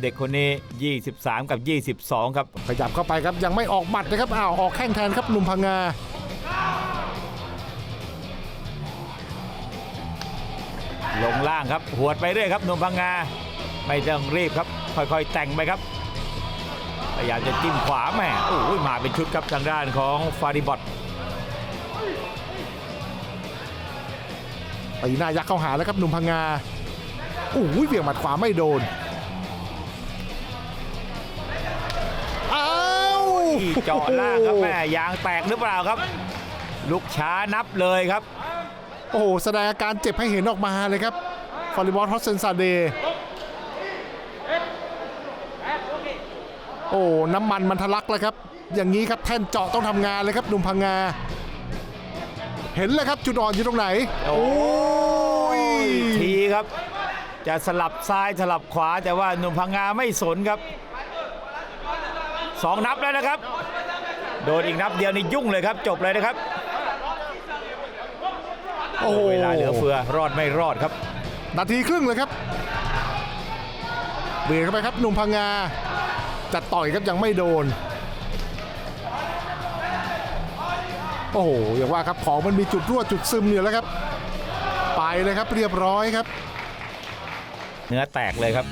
เด็กคนนี้ 23 กับ 22 ครับ ขยับเข้าไปครับยังไม่ออกหมัดนะครับอ้าวออกแข้งแทนครับหนุ่มพังงาลงล่างครับ หวดไปเรื่อยครับหนุ่มพังงา ไม่ต้องรีบครับ ค่อยๆแต่งไปครับพยายามจะจิ้มขวาแม่โอ้ยมาเป็นชุดครับทางด้านของฟาริบอตตีหน้ายักษ์เข้าหาแล้วครับหนุ่มพังงาโอ้ยเบี่ยงหมัดขวาไม่โดน เจาะล่างครับแม่ยางแตกหรือเปล่าครับ ลุกช้านับเลยครับ โอ้โหแสดงอาการเจ็บให้เห็นออกมาเลยครับฟอริบอลฮอสเซนซาเดย์โอ้น้ำมันมันทะลักแล้วครับ อย่างนี้ครับแท่นเจาะต้องทำงานเลยครับหนุ่มพังงา เห็นเลยครับจุดอ่อนอยู่ตรงไหน โอ้ยทีครับ จะสลับซ้ายสลับขวาแต่ว่าหนุ่มพังงาไม่สนครับ สองนับแล้วนะครับ โดนอีกนับเดียวนี่ยุ่งเลยครับ จบเลยนะครับ โอ้โหเวลาเหลือเฟือรอดไม่รอดครับ นาทีครึ่งเลยครับเบียดเข้าไปครับหนุ่มพังงาจะต่อยครับยังไม่โดน โอ้โหอย่างว่าครับของมันมีจุดรั่วจุดซึมอยู่แล้วครับ ไปเลยครับเรียบร้อยครับ เนื้อแตกเลยครับ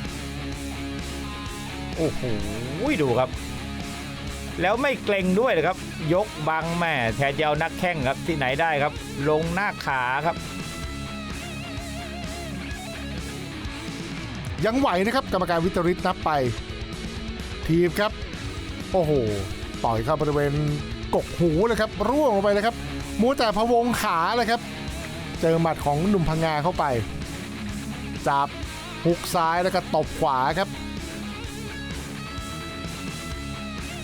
โอ้โหดูครับ แล้วไม่เกรงด้วยนะครับ ยกบังแม่แทนจะเอานักแข้งครับที่ไหนได้ครับ ลงหน้าขาครับ ยังไหวนะครับกรรมการวิตริตนับไป ทีมครับ โอ้โหต่อยเข้าบริเวณกกหูเลยครับ ร่วงลงไปเลยครับมัวแต่พะวงขาเลยครับ เจอหมัดของหนุ่มพังงาเข้าไป จับฮุกซ้ายแล้วก็ตบขวาครับ